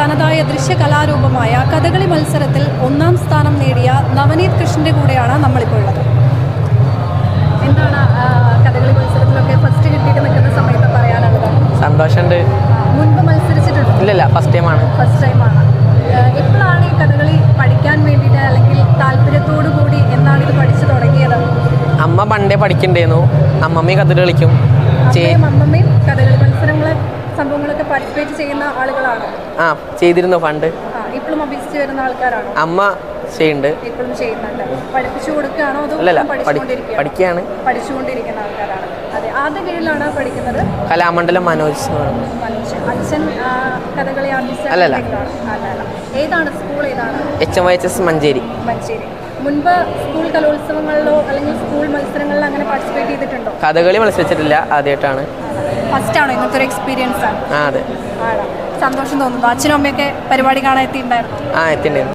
തനതായ ദൃശ്യകലാരൂപമായ കഥകളി മത്സരത്തിൽ ഒന്നാം സ്ഥാനം നേടിയ നവനീത് കൃഷ്ണന്റെ കൂടെയാണ് നമ്മളിപ്പോൾ ഉള്ളത്. എന്താണ് കഥകളി മത്സരത്തിലൊക്കെ ഫസ്റ്റ് കിട്ടിയിട്ട് നിൽക്കുന്ന സമയത്ത് പറയാനുള്ളത്? സന്തോഷമുണ്ട്. മുൻപ് മത്സരിച്ചിട്ടുണ്ട്? ഇല്ലല്ല ഫസ്റ്റ് ടൈമാണ് ഫസ്റ്റ് ടൈമാണ് എപ്പോഴാണ് ഈ കഥകളി പഠിക്കാൻ വേണ്ടിയിട്ട് അല്ലെങ്കിൽ താല്പര്യത്തോടു കൂടി എന്നാണ് ഇത് പഠിച്ചു തുടങ്ങിയത്? അമ്മ പണ്ടേ പഠിക്കണ്ടേന്നു. അമ്മമ്മയും കഥകളി കളിക്കും. അമ്മമ്മയും കഥകളി പാർട്ടിസിപ്പേറ്റ് ചെയ്യുന്ന ആളുകളാണോ. ആ ചെയ്തിരുന്നു ഫണ്ട്. ആ ഇപ്പോഴും അഭ്യസിച്ച് വരുന്ന ആൾക്കാരാണോ? അമ്മ ചെയ്യുന്നുണ്ട്. ഇപ്പോഴും ചെയ്യുന്നുണ്ട്. പഠിപ്പിച്ചു കൊടുക്കുകയാണോ അതോ പഠിക്കുകയാണ്. പഠിച്ചുകൊണ്ടിരിക്കുന്ന ആൾക്കാരാണ്. അതെ ആദ്യ കീഴിലാണ് പഠിക്കുന്നത്? കലാമണ്ഡലം മനോജ് അച്ഛൻ കഥകളി ആർട്ടിസ്റ്റ് അല്ലല്ല. അല്ലല്ല ഏതാണ് സ്കൂൾ ഏതാണ്? H M Y H S Manjeri. Manjeri. മുൻപ് സ്കൂൾ കലോത്സവങ്ങളിലോ അല്ലെങ്കിൽ സ്കൂൾ മത്സരങ്ങളിലോ അങ്ങനെ പാർട്ടിസിപ്പേറ്റ് ചെയ്തിട്ടുണ്ടോ? കഥകളി മത്സരിച്ചിട്ടില്ല ആദ്യമായിട്ടാണ്. ഫസ്റ്റ് ആണോ ഇങ്ങനത്തെ ഒരു എക്സ്പീരിയൻസ് ആണ് അതെ. സന്തോഷം തോന്നുന്നു. അച്ഛനും അമ്മയൊക്കെ പരിപാടി കാണാൻ എത്തിയിട്ടുണ്ടായിരുന്നു. ആ എത്തിണ്ടായിരുന്നു